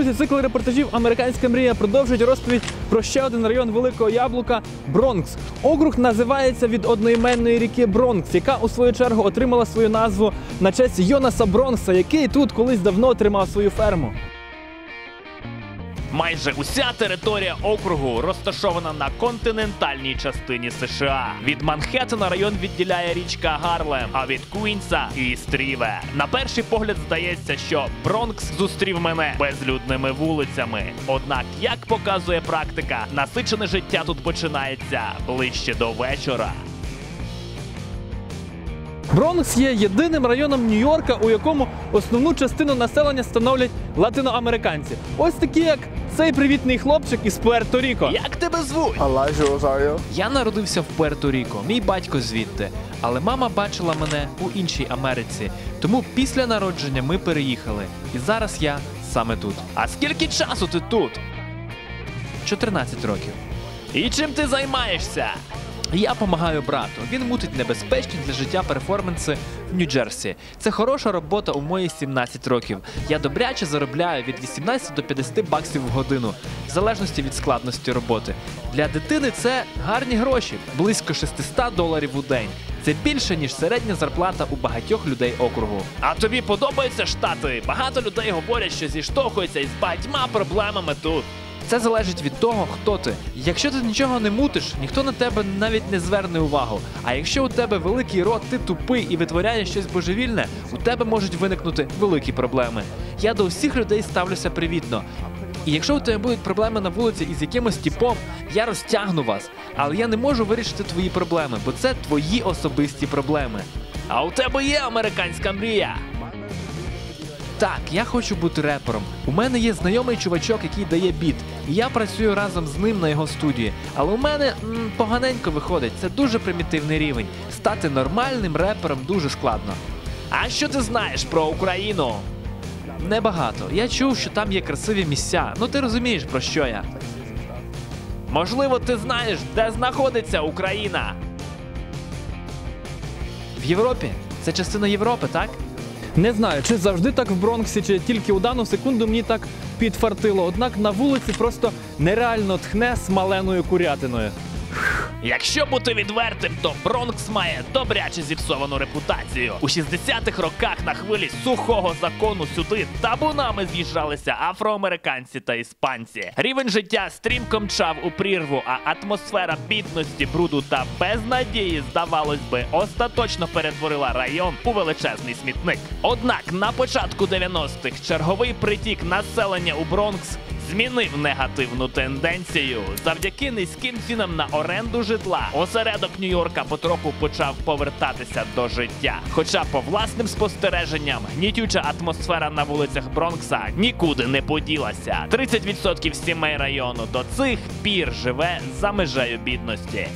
Друзі, цикл репортажів Американська мрія продовжить розповідь про ще один район Великого Яблука Бронкс. Округ називається від одноіменної ріки Бронкс, яка у свою чергу отримала свою назву на честь Йонаса Бронкса, який тут колись давно тримав свою ферму. Майже уся територія округу розташована на континентальній частині США. Від Манхеттена район відділяє річка Гарлем, а від Куінса Істріве. На перший погляд здається, що Бронкс зустрів мене безлюдними вулицями. Однак, як показує практика, насичене життя тут починається ближче до вечора. Бронкс є єдиним районом Нью-Йорка, у якому основну частину населення становлять латиноамериканці. Ось такі, як цей привітний хлопчик із Пуерто-Ріко. Як тебе звуть? Elijah Rosario. Я народився в Пуерто-Ріко, мій батько звідти, але мама бачила мене у іншій Америці. Тому після народження ми переїхали. І зараз я саме тут. А скільки часу ти тут? 14 років. І чим ти займаєшся? Я допомагаю брату. Він мутить небезпечні для життя перформанси в Нью-Джерсі. Це хороша робота у мої 17 років. Я добряче заробляю від 18 до 50 баксів в годину, в залежності від складності роботи. Для дитини це гарні гроші, близько 600 доларів у день. Це більше ніж середня зарплата у багатьох людей округу. А тобі подобаються штати? Багато людей говорять, що зіштовхуються із багатьма проблемами тут. Це залежить від того, хто ти. Якщо ти нічого не мутиш, ніхто на тебе навіть не зверне увагу. А якщо у тебе великий рот, ти тупий і витворяєш щось божевільне, у тебе можуть виникнути великі проблеми. Я до всіх людей ставлюся привітно. І якщо у тебе будуть проблеми на вулиці із якимось типом, я розтягну вас. Але я не можу вирішити твої проблеми, бо це твої особисті проблеми. А у тебе є американська мрія. Так, я хочу бути репером. У мене є знайомий чувачок, який дає біт, я працюю разом з ним на його студії. Але у мене м, поганенько виходить. Це дуже примітивний рівень. Стати нормальним репером дуже складно. А що ти знаєш про Україну? Небагато. Я чув, що там є красиві місця. Ну ти розумієш про що я. Можливо, ти знаєш, де знаходиться Україна. В Європі? Це частина Європи, так? Не знаю, чи завжди так в Бронксі, чи тільки у дану секунду мені так підфартило. Однак на вулиці просто нереально тхне смаленою курятиною. Якщо бути відвертим, то Бронкс має добряче зіпсовану репутацію. У 60-х роках на хвилі сухого закону сюди табунами з'їжджалися афроамериканці та іспанці. Рівень життя стрімко мчав у прірву, а атмосфера бідності, бруду та безнадії, здавалось би, остаточно перетворила район у величезний смітник. Однак на початку 90-х черговий притік населення у Бронкс змінив негативну тенденцію. Завдяки низьким цінам на оренду житла осередок Нью-Йорка потроху почав повертатися до життя. Хоча, по власним спостереженням, гнітюча атмосфера на вулицях Бронкса нікуди не поділася. 30% сімей району до цих пір живе за межею бідності.